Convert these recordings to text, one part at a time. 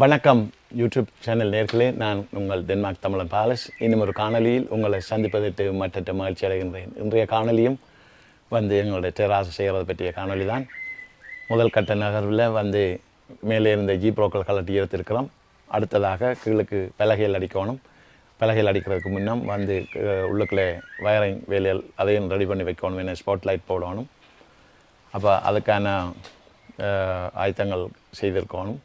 வணக்கம் YouTube channel நேர்களே. நான் உங்கள் டென்மார்க் தமிழன் பாலஸ். இன்னும் ஒரு காணொலியில் உங்களை சந்திப்பதற்கு மற்ற மகிழ்ச்சி அடைகின்றேன். இன்றைய காணொலியும் வந்து எங்களுடைய டெராஸ் செய்கிறது பற்றிய காணொலி தான் முதல் கட்ட நகர்வில் வந்து மேலே இருந்த ஜி ப்ரோக்கள் கலட்டி எடுத்திருக்கிறோம். அடுத்ததாக கீழுக்கு பலகையில் அடிக்கணும். பலகையில் அடிக்கிறதுக்கு முன்னம் வந்து உள்ளுக்குள்ளே வயரிங் வேலைகள் அதையும் ரெடி பண்ணி வைக்கணும் என்ன ஸ்பாட் லைட் போடணும். அப்போ அதுக்கான ஆயத்தங்கள் செய்திருக்கணும்.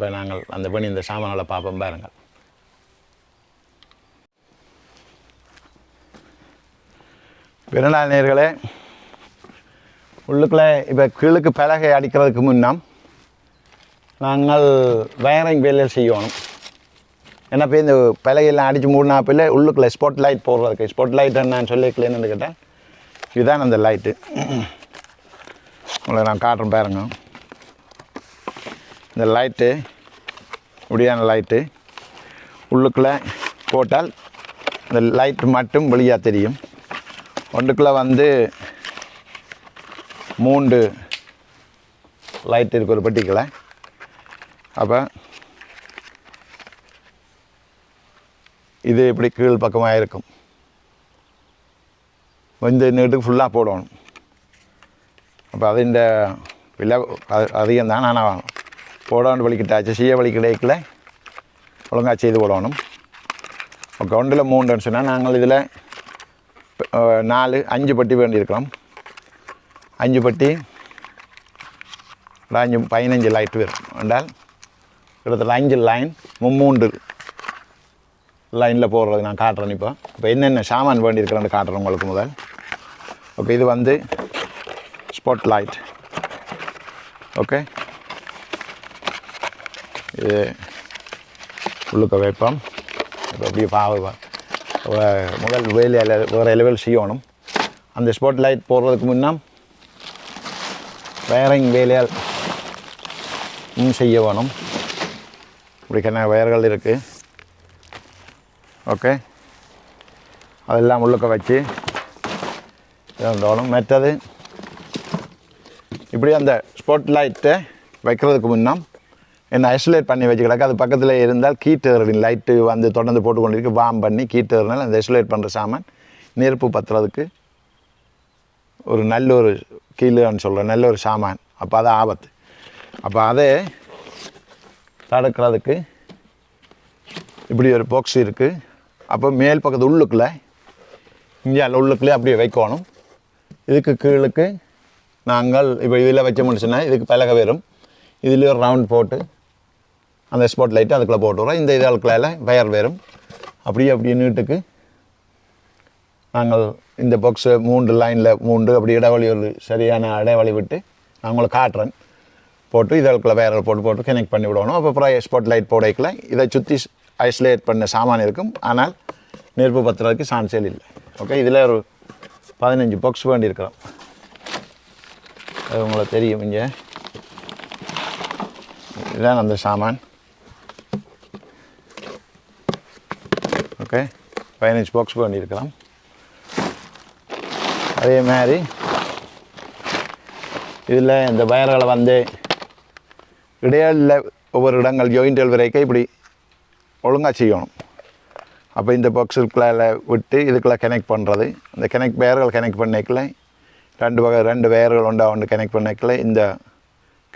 இப்போ நாங்கள் அந்த பணி இந்த சாமான்களை பார்ப்போம் பாருங்கள். பிறநாள் நேர்களே உள்ளுக்குள்ளே இப்போ கீழுக்கு பலகை அடிக்கிறதுக்கு முன்னம் நாங்கள் வயரிங் வேலை செய்யணும். ஏன்னா இப்போ இந்த பலகையெல்லாம் அடித்து மூடினா பிள்ளை உள்ளுக்குள்ளே ஸ்பாட் லைட் போடுறதுக்கு ஸ்பாட் லைட் நான் சொல்லிக்கலன்னு கேட்டேன். இதுதான் அந்த லைட்டு உங்களை நான் காட்டுறேன் பாருங்க. இந்த லைட்டு இப்படியான லைட்டு உள்ளுக்குள்ளே போட்டால் இந்த லைட் மட்டும் வெளியாக தெரியும். ஒன்றுக்குள்ளே வந்து மூன்று லைட் இருக்கு ஒரு பெட்டிக்கில் அப்போ இது இப்படி கீழ் பக்கமாக இருக்கும். இந்த நீட்டுக்கு ஃபுல்லாக போடணும். அப்போ அதிண்ட விலை அதிகம் தான் ஆனால் போடாண்டு வலிக்கிட்டாச்சு செய்ய வழி கிடைக்கல ஒழுங்காக செய்து போடணும் ஓகே ஒன்றில் மூணுன்னு சொன்னால் நாங்கள் இதில் நாலு அஞ்சு பட்டி வேண்டியிருக்கிறோம். அஞ்சு பட்டி அஞ்சு பதினஞ்சு லைட் வரும். என்றால் கிட்டத்தட்ட அஞ்சு லைன் மும்மூன்று லைனில் போடுறது நான் காட்டுறேன் இப்போ. இப்போ என்னென்ன சாமான் வேண்டியிருக்கிறேன்னு காட்டுறேன் உங்களுக்கு முதல். ஓகே இது வந்து ஸ்பாட் லைட் ஓகே இது உள்ளுக்க வைப்போம். இப்போ அப்படியே பாவம் முதல் வேலையில் வேறு லெவல் செய்யணும். அந்த ஸ்பாட் லைட் போடுறதுக்கு முன்னால் வயரிங் வேலையால் இன்னும் செய்ய வேணும். இப்படிக்கான வயர்கள் இருக்குது ஓகே அதெல்லாம் உள்ளுக்க வச்சு இருந்தாலும் மற்றது இப்படி அந்த ஸ்பாட் லைட்டை வைக்கிறதுக்கு முன்னால் என்ன ஐசோலேட் பண்ணி வச்சுக்கிடக்கு. அது பக்கத்தில் இருந்தால் கீட்டரின் லைட்டு வந்து தொடர்ந்து போட்டுக்கொண்டிருக்கு. வாம் பண்ணி கீட்டர்னால் அந்த ஐசோலேட் பண்ணுற சாமான் நெருப்பு பத்துறதுக்கு ஒரு நல்ல ஒரு கீழன்னு சொல்கிறேன் நல்ல ஒரு சாமான். அப்போ அது ஆபத்து. அப்போ அதை தடுக்கிறதுக்கு இப்படி ஒரு பாக்ஸ் இருக்குது அப்போ மேல் பக்கத்து உள்ளுக்குள்ளே இந்தியாவில் உள்ளுக்குள்ளே அப்படியே வைக்கணும். இதுக்கு கீழுக்கு நாங்கள் இப்போ இதில் வச்ச முடிச்சுன்னா இதுக்கு பலகை வரும் இதுலேயும் ஒரு ரவுண்ட் போட்டு அந்த ஸ்பாட் லைட்டு அதுக்குள்ளே போட்டுறோம் இந்த இதுக்குள்ள வயர் வரும் அப்படியே அப்படியே நீட்டுக்கு நாங்கள் இந்த பாக்ஸு மூன்று லைனில் மூன்று அப்படி இடைவெளி ஒரு சரியான இடைவெளி விட்டு நான் உங்களுக்கு காட்டுறேன் போட்டு இதற்குள்ள வயரில் போட்டு போட்டு கனெக்ட் பண்ணி விடணும் அப்போ அப்புறம் ஸ்பாட் லைட் போடைக்கல இதை சுற்றி ஐசோலேட் பண்ண சாமான் இருக்கும். ஆனால் நெருப்பு பத்துறதுக்கு சான்சேல் இல்லை. ஓகே இதில் ஒரு பதினஞ்சு பாக்ஸ் வேண்டியிருக்கிறோம். அது உங்களுக்கு தெரியும் இங்கே. இதுதான் அந்த சாமான். ஓகே. பதினஞ்சு பாக்ஸ் பண்ணியிருக்கலாம். அதே மாதிரி இதில் இந்த வயர்களை வந்து இடையில ஒவ்வொரு இடங்கள் ஜாயிண்டல் வரைக்கும் இப்படி ஒழுங்காக செய்யணும். அப்போ இந்த பாக்ஸுக்குள்ள விட்டு இதுக்குள்ளே கனெக்ட் பண்ணுறது இந்த கனெக்ட் வயர்கள் கனெக்ட் பண்ணிக்கல. ரெண்டு வகை ரெண்டு வயர்கள் உண்டாக ஒன்று கனெக்ட் பண்ணிக்கல. இந்த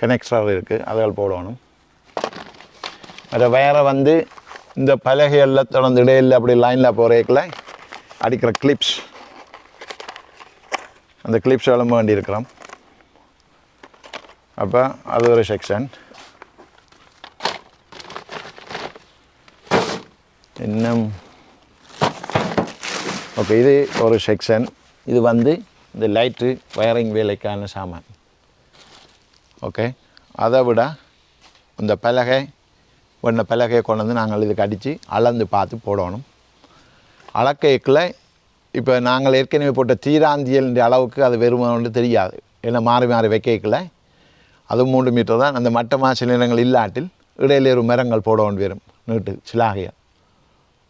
கனெக்டர் இருக்குது அதுகள் போடணும். அந்த வயரை வந்து இந்த பலகைகளில் தொடர்ந்து இடையில் அப்படி லைனில் போகிறேக்கில் அடிக்கிற கிளிப்ஸ் அந்த கிளிப்ஸ் விளம்ப வேண்டியிருக்கிறோம். அப்போ அது ஒரு செக்ஷன் இன்னும். ஓகே இது ஒரு செக்ஷன் இது வந்து இந்த லைட்டு வயரிங் வேலைக்கான சாமான். ஓகே அதை விட இந்த பலகை ஒன்றை பலகையை கொண்டு வந்து நாங்கள் இதுக்கு அடித்து அளந்து பார்த்து போடணும். அளக்கைக்கில் இப்போ நாங்கள் ஏற்கனவே போட்ட தீராந்தியல் அளவுக்கு அது வெறுமனு தெரியாது. ஏன்னா மாறி மாறி வைக்கல அது மூன்று மீட்டர் தான். அந்த மட்டமாக சில நிலங்கள் இல்லாட்டில் இடையில ஒரு மரங்கள் போட வேண்டி வரும். நீட்டு சிலாகையா.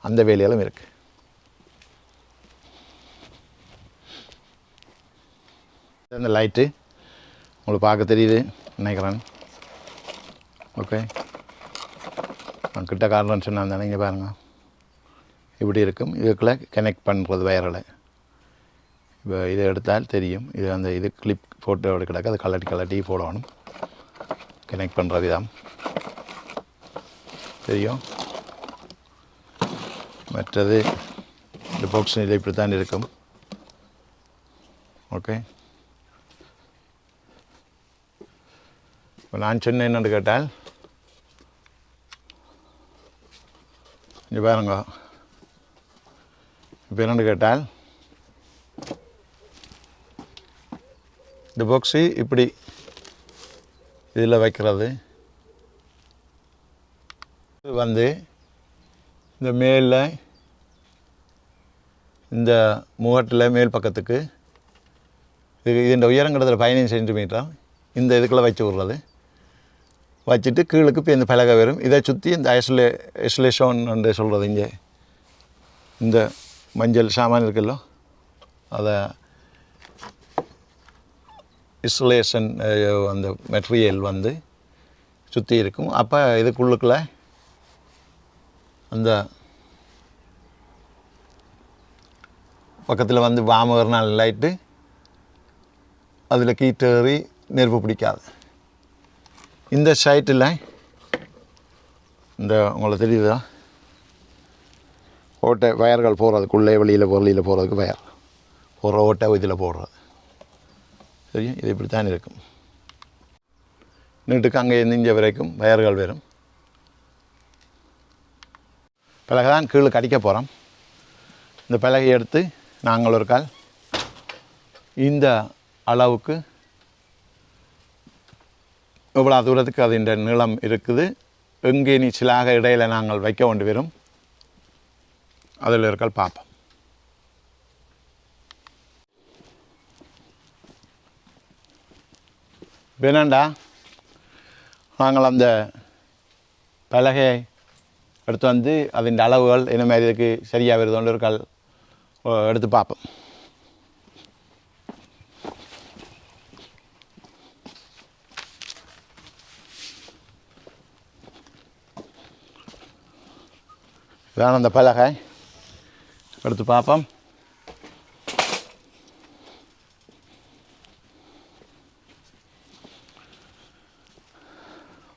அந்த வேலையெல்லாம் இருக்குது அந்த லைட்டு உங்களுக்கு பார்க்க தெரியுது. நினைக்கிறேன். ஓகே நான் கிட்ட காரணம் சொன்னாங்க இங்கே பாருங்கள் இப்படி இருக்கும். இதுக்குள்ளே கனெக்ட் பண்ணுறது வயரில் இப்போ இதை எடுத்தால் தெரியும். இது அந்த இது கிளிப் ஃபோட்டோ கிடக்கு. அது கலட்டி கலட்டி போடணும். கனெக்ட் பண்ணுற விதம். தெரியும்? மற்றது இந்த பாக்ஸ் இதை இப்படி தான் இருக்கும். ஓகே இப்போ நான் சொன்னேன் என்னென்னு கேட்டால் இங்கே பாருங்க. இப்போ என்னென்னு கேட்டால் இந்த பாக்ஸு இப்படி இதில் வைக்கிறது. வந்து இந்த மேலில் இந்த முகட்டில் மேல் பக்கத்துக்கு இது இதோட உயரங்கிறதுல பதினைஞ்சு சென்டிமீட்டர் இந்த இதுக்குள்ளே வச்சு விட்றது. வச்சுட்டு கீழுக்கு இப்போ இந்த பலகை வரும் இதை சுற்றி இந்த ஐசோலே ஐசோலேஷன் என்று சொல்கிறது இங்கே இந்த மஞ்சள் சாமான் இருக்குல்ல அதை இசோலேஷன் அந்த மெட்டீரியல் வந்து சுற்றி இருக்கும் அப்போ இதுக்குள்ளுக்குள்ள அந்த பக்கத்தில் வந்து வாமகர்னால் லைட்டு அதில் கீட்டேறி நெருப்பு பிடிக்காது இந்த சைட்டில் இந்த உங்களை தெரியுதா? ஓட்டை வயர்கள் போகிறதுக்குள்ளே வெளியில் வெளியில் போகிறதுக்கு வயர். போடுற ஓட்டை இதில் போடுறது. சரி இது இப்படி தான் இருக்கும். நீட்டுக்கு அங்கே இந்திஞ்ச வரைக்கும் வயர்கள் வரும். பிறகு தான் கீழே கடிக்க போகிறோம் இந்த பிளகை எடுத்து நாங்கள் ஒரு கால் இந்த அளவுக்கு இவ்வளோ தூரத்துக்கு அது இந்த நீளம் இருக்குது? எங்கே நீச்சலாக இடையில் நாங்கள் வைக்க வேண்டி வரும்? அதில் இருக்கால் பார்ப்போம். வேணாண்டா. நாங்கள் அந்த பலகையை எடுத்து வந்து அதன் அளவுகள் என்ன மாதிரி இதுக்கு சரியாக வருதோன்னு ஒரு எடுத்து பார்ப்போம். இதான் அந்த பலகை. எடுத்து பார்ப்போம்.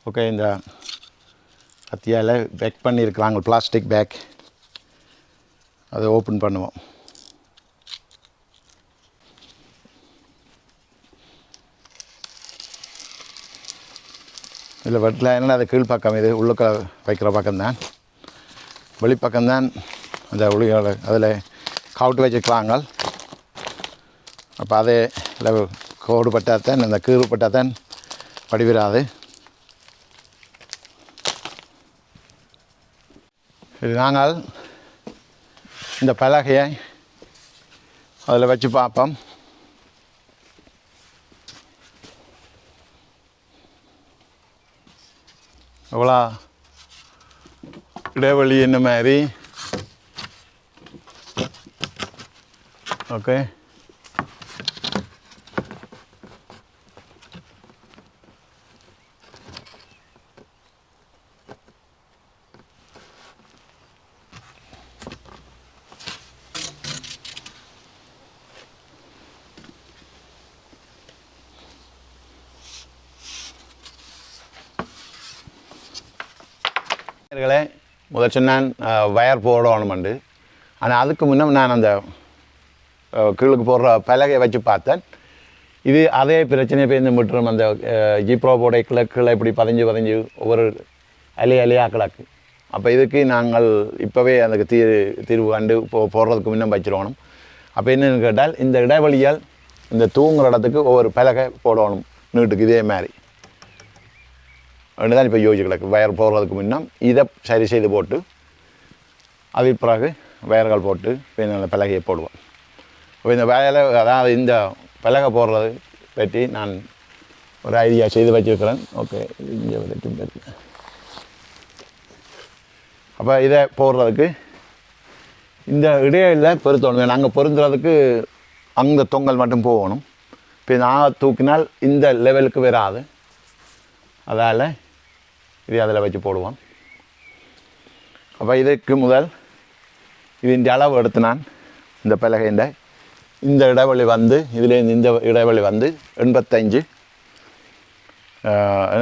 ஓகே இந்த கத்தியால் பேக் பண்ணியிருக்கிறாங்க பிளாஸ்டிக் பேக் அதை ஓப்பன் பண்ணுவோம். இதில் வெட்டில் என்ன அது கீழ்ப்பக்கம் இது உள்ளுக்க வைக்கிற பக்கம்தான். வெளிப்பக்கம்தான் அந்த உளிகளை அதில் கவுட்டு வச்சுக்கிறாங்க அப்போ அதே லெவல் கோடு பட்டாத்தான் அந்த கீறு பட்டாத்தான் வடிவிராது இது நாங்கள் இந்த பலகையை அதில் வச்சு பார்ப்போம். எவ்வளோ இடைவெளி என்ன மாதிரி ஓகே நேயர்களே முதல் சொன்னான் வயர் போடணுமெண்டு ஆனால் அதுக்கு முன்னே நான் அந்த கீழுக்கு போடுற பலகையை வச்சு பார்த்தேன். இது அதே பிரச்சனையை போய் இந்த அந்த ஜிப்ரோ போட இப்படி பதிஞ்சு பதிஞ்சு ஒவ்வொரு அலை அலையாக கிழக்கு. அப்போ இதுக்கு நாங்கள் இப்போவே அதுக்கு தீ தீர்வு கண்டு போ போடுறதுக்கு முன்னே வச்சிருக்கணும். அப்போ என்னென்னு கேட்டால் இந்த இடைவெளியால் இந்த தூங்குற இடத்துக்கு ஒவ்வொரு பலகை போடணும் நீட்டுக்கு இதே மாதிரி. தான் இப்போ யோசிச்சு கிடக்கு. வயர் போடுறதுக்கு முன்னே இதை சரி செய்து போட்டு அதுக்கு பிறகு வயர்கள் போட்டு பின்ன அந்த பலகையை போடுவோம். இப்போ இந்த வேலை அதாவது இந்த பலகை போடுறது பற்றி நான் ஒரு ஐடியா செய்து வச்சுருக்கிறேன். ஓகே இங்கே வந்துட்டு அப்போ இதை போடுறதுக்கு இந்த இடையில பொருத்தணும். நாங்கள் பொருந்துறதுக்கு அந்த தொங்கல் மட்டும் போகணும். இப்போ நான் தூக்கினால் இந்த லெவலுக்கு வராது. அதால் இது அதில் வச்சு போடுவோம். அப்போ இதுக்கு முதல் இதன் அளவு எடுத்து நான் இந்த பலகைண்ட இந்த இடைவெளி வந்து இதுலேருந்து இந்த இடைவெளி வந்து எண்பத்தஞ்சு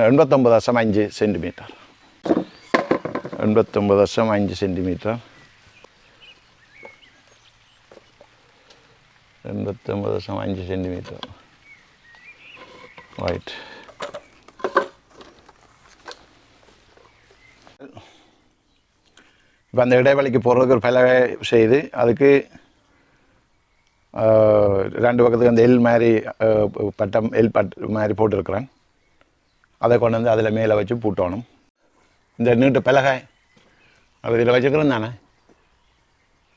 எண்பத்தொம்பது தசம் அஞ்சு சென்டிமீட்டர். எண்பத்தொம்பது தசம் அஞ்சு சென்டிமீட்டர். எண்பத்தொம்பது தசம் அஞ்சு சென்டிமீட்டர். ரைட் இப்போ அந்த இடைவெளிக்கு போகிறதுக்கு ஒரு பலகை செய்து அதுக்கு ரெண்டு பக்கத்துக்கு அந்த எல் மாதிரி பட்டம் எல் பட் மாதிரி போட்டிருக்கிறேன். அதை கொண்டு வந்து அதில் மேலே வச்சு பூட்டணும். இந்த நீட்டு பலகை அது இதில் வச்சுக்கிறேன் தானே?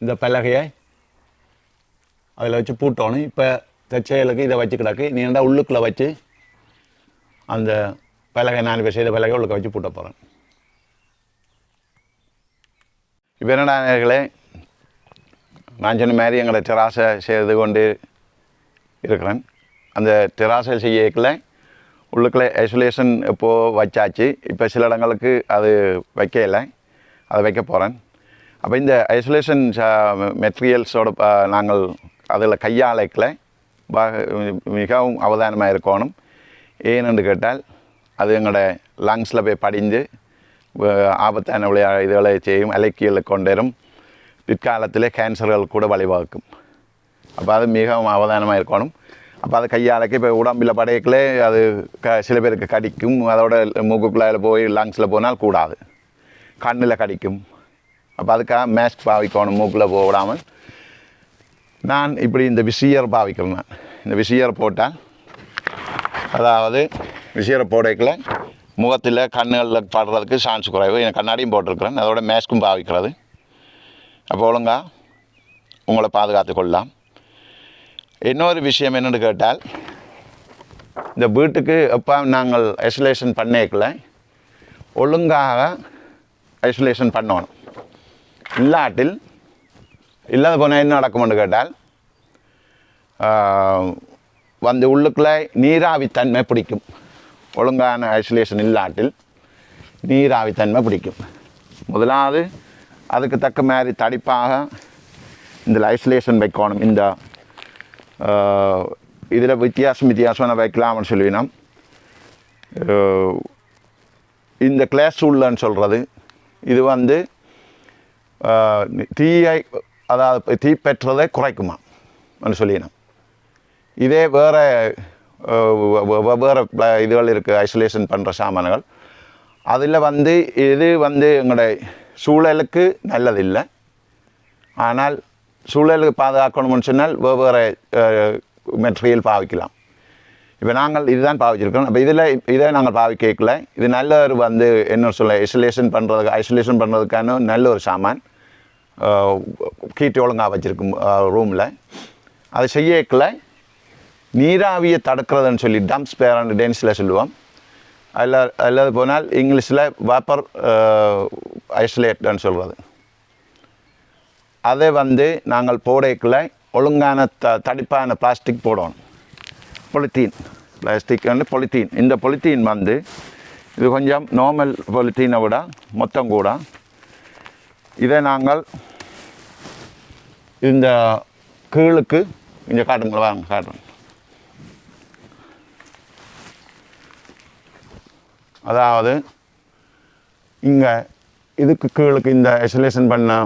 இந்த பலகையை அதில் வச்சு பூட்டணும். இப்போ தச்சையலுக்கு இதை வச்சு கிடக்கு. நீண்டா உள்ளுக்குள்ளே வச்சு அந்த பலகை நாலு பேர் செய்த பலகை உள்ளுக்க வச்சு பூட்ட போகிறேன். இப்போ என்னடா நான் சொன்ன மாதிரி எங்களை டெராசை செய்து கொண்டு இருக்கிறேன். அந்த டெராசை செய்யக்குள்ள உள்ளுக்குள்ளே ஐசோலேஷன் இப்போது வச்சாச்சு இப்போ சில இடங்களுக்கு அது வைக்கலை அதை வைக்க போகிறேன் அப்போ இந்த ஐசோலேஷன் மெட்டீரியல்ஸோட நாங்கள் அதில் கையாளைக்கல. மிகவும் அவதானமாக இருக்கணும். ஏன்னு கேட்டால் அது எங்களோட லங்ஸில் போய் படிஞ்சு ஆபத்தான விளையா இதுகளை செய்யும் அலைக்கியலை கொண்டரும் பிற்காலத்தில் கேன்சர்கள் கூட வழிவகுக்கும் அப்போ அது மிகவும் அவதானமாக இருக்கணும் அப்போ அது கையாளக்கு இப்போ உடம்பில் படையக்கிலே அது க சில பேருக்கு கடிக்கும் அதோட மூக்குக்குள்ளாயில் போய் லங்ஸில் போனால் கூடாது கண்ணில் கடிக்கும் அப்போ அதுக்காக மேஸ்க் பாவிக்கணும் மூக்கில் போக விடாமல் நான் இப்படி இந்த விசியர் பாவிக்கிறேன் நான் இந்த விசியர் போட்டால் அதாவது விசியரை போடைக்கில் முகத்தில் கண்ணுகளில் படுறதுக்கு சான்ஸ் குறைவு. எனக்கு கண்ணாடியும் போட்டிருக்கிறேன். அதோட மேஸ்க்கும் பாவிக்கிறது. அப்போ ஒழுங்கா உங்களை பாதுகாத்து கொள்ளலாம். இன்னொரு விஷயம் என்னென்னு கேட்டால் இந்த வீட்டுக்கு எப்போ நாங்கள் ஐசோலேஷன் பண்ணேக்கல ஒழுங்காக ஐசோலேஷன் பண்ணணும். இல்லாட்டில் இல்லாத போனால் என்ன நடக்கும்னு கேட்டால் வந்து உள்ளுக்குள்ளே நீராவித்தன்மை பிடிக்கும். ஒழுங்கான ஐசோலேஷன் இல்லாட்டில் நீராவித்தன்மை பிடிக்கும். முதலாவது அதுக்கு தக்க மாதிரி தடிப்பாக இந்த ஐசோலேஷன் வைக்கணும். இந்த இதில் வித்தியாசம் வித்தியாசமான வைக்கலாம்னு சொல்லினோம் இந்த கிளாஸ் உள்ளன்னு சொல்கிறது இது வந்து தீயை அதாவது தீ பெற்றதை குறைக்குமா சொல்லினோம் இதே வேறு வெவ்வேறு இதுகள் இருக்குது ஐசோலேஷன் பண்ணுற சாமான்கள். அதில் வந்து இது வந்து எங்களுடைய சூழலுக்கு நல்லதில்லை. ஆனால் சூழலுக்கு பாதுகாக்கணும்னு சொன்னால் வெவ்வேறு மெட்டீரியல் பாவிக்கலாம். இப்போ நாங்கள் இதுதான் பாவிச்சிருக்கோம். அப்போ இதில் இதை நாங்கள் பாவிக்கல இது நல்ல ஒரு வந்து என்ன சொல்ல ஐசோலேஷன் பண்ணுறதுக்கு ஐசோலேஷன் பண்ணுறதுக்கான நல்ல ஒரு சாமான். கீட்டு ஒழுங்காக வச்சுருக்கும் ரூமில் அதை செய்யக்கலை. நீராவியை தடுக்கிறதுன்னு சொல்லி டம்ப் ஸ்பேரான டென்ஸில் சொல்லுவோம். அதில் அல்லது போனால் இங்கிலீஷில் வாப்பர் ஐசோலேட்னு uh, சொல்கிறது அதை வந்து நாங்கள் போடைக்குள்ளே ஒழுங்கான த தடிப்பான பிளாஸ்டிக் போடணும். பொலித்தீன் பிளாஸ்டிக் வந்து பொலித்தீன் இந்த பொலித்தீன் வந்து இது கொஞ்சம் நார்மல் பொலித்தீனை விட மொத்தம் கூட. இதை நாங்கள் இந்த கீழுக்கு இங்கே காட்டுங்களா வாங்க காட்டுறோம் அதாவது இங்கே இதுக்கு கீழுக்கு இந்த ஐசோலேஷன் பண்ண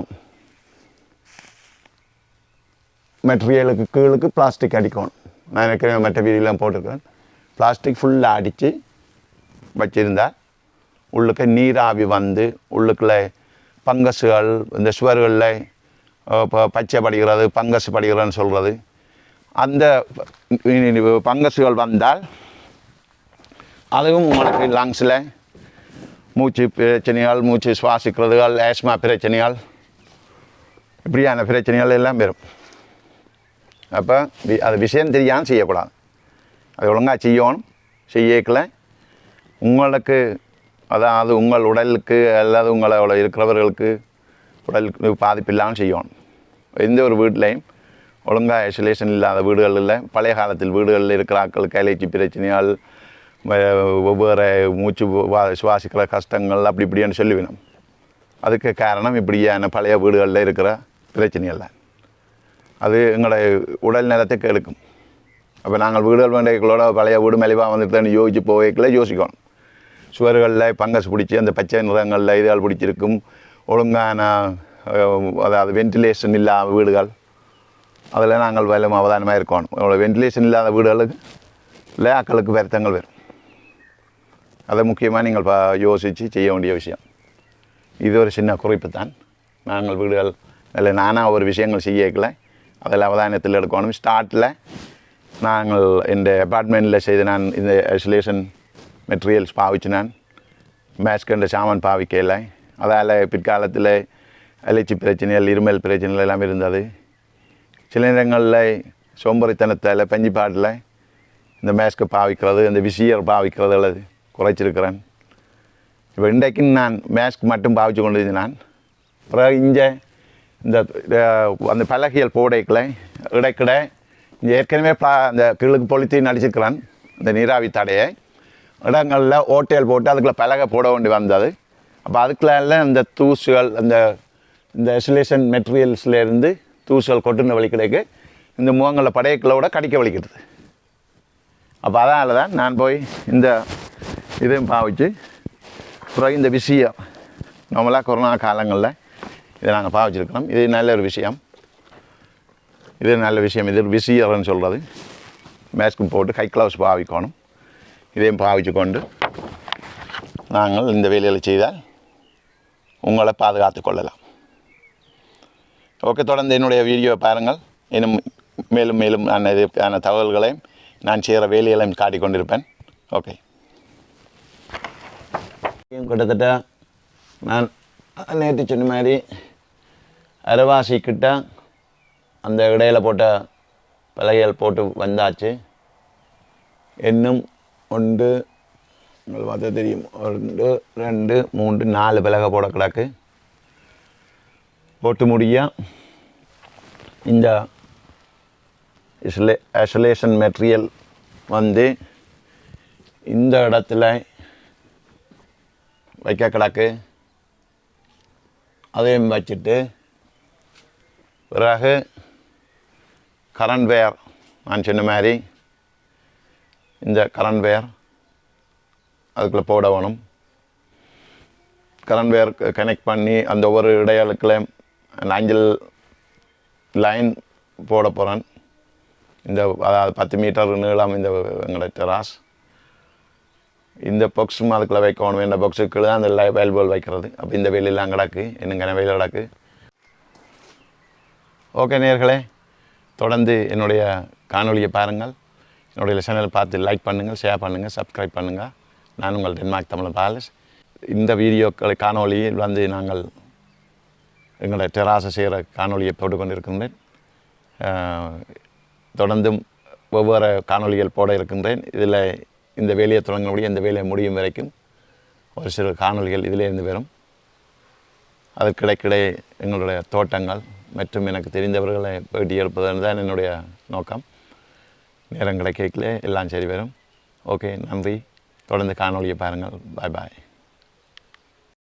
மெட்டீரியலுக்கு கீழுக்கு பிளாஸ்டிக் அடிக்கணும். நான் ஏற்கனவே மற்ற வீதியெல்லாம் போட்டிருக்கேன். பிளாஸ்டிக் ஃபுல்லாக அடித்து வச்சுருந்தா உள்ளுக்கு நீராவி வந்து உள்ளுக்குள்ள பங்கஸுகள் இந்த சுவர்களில் இப்போ பச்சை படிக்கிறது பங்கஸ் படிக்கிறதுன்னு சொல்கிறது அந்த பங்கஸுகள் வந்தால் அதுவும் உங்களுக்கு லங்ஸில் மூச்சு பிரச்சனைகள் மூச்சு சுவாசிக்கிறதுகள் ஏஸ்மா பிரச்சனைகள் இப்படியான பிரச்சனைகள் எல்லாம் வரும். அப்போ வி- அது விஷயம் தெரியாமல் செய்யக்கூடாது. அது ஒழுங்காக செய்யணும். செய்யக்கல. உங்களுக்கு அதாவது உங்கள் உடலுக்கு அல்லது உங்களோட இருக்கிறவர்களுக்கு உடலுக்கு பாதிப்பு இல்லாமல் செய்யணும். எந்த ஒரு வீட்லேயும் ஒழுங்காக ஐசோலேஷன் இல்லாத வீடுகளில் பழைய காலத்தில் வீடுகளில் இருக்கிற ஆக்கள் அலைச்சி பிரச்சனைகள் வெவ்வேறு மூச்சு சுவாசிக்கிற கஷ்டங்கள் அப்படி இப்படின்னு சொல்லுவினோம். அதுக்கு காரணம் இப்படியான பழைய வீடுகளில் இருக்கிற பிரச்சனைகள் தான் அது எங்களோட உடல் நலத்துக்கு கெடுக்கும் அப்போ நாங்கள் வீடுகள் வேண்டியங்களோட பழைய வீடு மலிவாக வந்துட்டு யோசிச்சு போவைக்குள்ள யோசிக்கணும். சுவர்களில் பங்கஸ் பிடிச்சி அந்த பச்சை நிறங்களில் இதுகள் பிடிச்சிருக்கும். ஒழுங்கான அதாவது வென்டிலேஷன் இல்லாத வீடுகள். அதில் நாங்கள் வலும் அவதானமாக இருக்கணும் வென்டிலேஷன் இல்லாத வீடுகளுக்கு இல்லை ஆக்களுக்கு வருத்தங்கள் வரும். அதை முக்கியமாக நீங்கள் பா யோசித்து செய்ய வேண்டிய விஷயம். இது ஒரு சின்ன குறிப்பு தான். நாங்கள் வீடுகள் இல்லை நானாக ஒரு விஷயங்கள் செய்யக்கல அதில் அவதானத்தில் எடுக்கணும். ஸ்டார்ட்டில் நாங்கள் இந்த அப்பார்ட்மெண்ட்டில் செய்து நான் இந்த ஐசோலேஷன் மெட்டீரியல்ஸ் பாவிச்சு நான் மேஸ்கண்ட சாமான் பாவிக்கல. அதால் பிற்காலத்தில் அலர்ச்சி பிரச்சனைகள் இருமல் பிரச்சனைகள் எல்லாம் இருந்தது. சில நேரங்களில் சோம்பறித்தனத்தில் பஞ்சிப்பாட்டில் இந்த மேஸ்கை பாவிக்கிறது இந்த விசியர் பாவிக்கிறது அல்லது குறைச்சிருக்கிறேன் இப்போ இன்றைக்கு நான் மேஸ்க் மட்டும் பாவிச்சு கொண்டிருந்தேன். நான் பிறகு இங்கே இந்த அந்த பலகையல் போடைக்கல இடைக்கிட இங்கே ஏற்கனவே பா அந்த கிழக்கு பொலித்தீன் நடிச்சிருக்கிறான் இந்த நீராவி தடையை. இடங்களில் ஓட்டையல் போட்டு அதுக்குள்ளே பலகை போட வேண்டி வந்தது. அப்போ அதுக்குள்ள இந்த தூசுகள் அந்த இந்த எசுலேஷன் மெட்டீரியல்ஸ்லேருந்து தூசுகள் கொட்டுன வழி கிடைக்கு இந்த முகங்களில் படையக்களோட கடிக்க வலிக்கிறது அப்போ அதனால தான் நான் போய் இந்த இதையும் பாவிச்சு அப்புறம் இந்த விஷயம் நம்மளாக கொரோனா காலங்களில் இதை நாங்கள் பாவிச்சிருக்கிறோம் இது நல்ல ஒரு விஷயம் இது நல்ல விஷயம் இது விசியர்னு சொல்கிறது மேஸ்க்கும் போட்டு கை க்ளவுஸ் பாவிக்கணும் இதையும் பாவிச்சு கொண்டு நாங்கள் இந்த வேலைகளை செய்தால் உங்களை பாதுகாத்து கொள்ளலாம் ஓகே தொடர்ந்து என்னுடைய வீடியோவை பாருங்கள் இன்னும் மேலும் மேலும் நான் இதுக்கான தகவல்களையும் நான் செய்கிற வேலைகளையும் காட்டிக்கொண்டிருப்பேன் ஓகே கிட்டத்தட்ட நான் நேற்று சொன்ன மாதிரி அரைவாசி கிட்ட அந்த இடையில் போட்ட பலகைகள் போட்டு வந்தாச்சு. இன்னும் ஒன்று உங்களுக்கு பார்த்தா தெரியும். ஒன்று ரெண்டு மூன்று நாலு பலகை போட கிடக்கு. போட்டு முடிய இந்த இசலே ஐசோலேஷன் மெட்டீரியல் வந்து இந்த இடத்துல வைக்க கிடக்கு. அதையும் வச்சுட்டு பிறகு கரண்ட் வேர் நான் சொன்ன மாதிரி இந்த கரண்ட் வேர் அதுக்குள்ளே போட வேணும் கரண்ட் வேர் கனெக்ட் பண்ணி அந்த ஒவ்வொரு இடையாளுக்குள்ள அந்த அஞ்சல் லைன் போட போகிறேன் இந்த அதாவது பத்து மீட்டர் நீளம் இந்த எங்களோட டெராஸ் இந்த பாக்ஸும் அதுக்குள்ளே வைக்கணும் இந்த பாக்ஸுக்குள்ள தான் அந்த வேல் போல் வைக்கிறது. அப்போ இந்த வேலையெல்லாம் கிடக்கு என்னங்கன வேலை கிடக்கு? ஓகே நேர்களே தொடர்ந்து என்னுடைய காணொலியை பாருங்கள். என்னுடைய சேனல் பார்த்து லைக் பண்ணுங்கள் ஷேர் பண்ணுங்கள் சப்ஸ்கிரைப் பண்ணுங்கள் நான் உங்கள் டென்மார்க் தமிழ் பேலஸ் இந்த வீடியோக்களை காணொலியில் வந்து நாங்கள் எங்களுடைய டெராசை செய்கிற காணொலியை போட்டு கொண்டிருக்கின்றேன். தொடர்ந்தும் ஒவ்வொரு காணொலிகள் போட இருக்கின்றேன். இதில் இந்த வேலையை தொடங்க இந்த வேலையை முடியும் வரைக்கும் ஒரு சில காணொளிகள் இதிலே இருந்து வரும். அதற்கிடைக்கிடையே எங்களுடைய தோட்டங்கள் மற்றும் எனக்கு தெரிந்தவர்களை பேட்டி எடுப்பது தான் என்னுடைய நோக்கம். நேரம் கிடைக்கல எல்லாம் சரி வரும். ஓகே நன்றி. தொடர்ந்து காணொளியை பாருங்கள். பாய் பாய்.